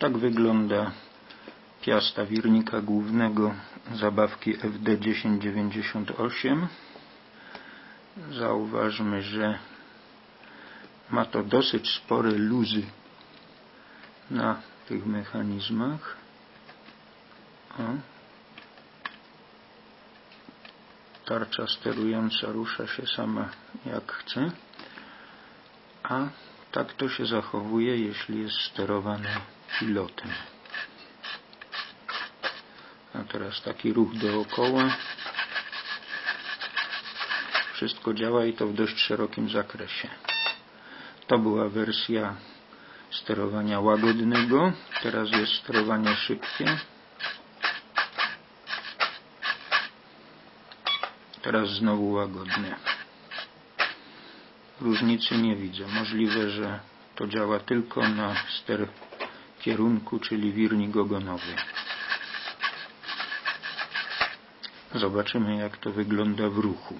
Tak wygląda piasta wirnika głównego zabawki FD1098. Zauważmy, że ma to dosyć spore luzy na tych mechanizmach. O. Tarcza sterująca rusza się sama jak chce, a tak to się zachowuje, jeśli jest sterowane pilotem. A teraz taki ruch dookoła. Wszystko działa i to w dość szerokim zakresie. To była wersja sterowania łagodnego. Teraz jest sterowanie szybkie. Teraz znowu łagodne. Różnicy nie widzę. Możliwe, że to działa tylko na ster kierunku, czyli wirnik ogonowy. Zobaczymy jak to wygląda w ruchu.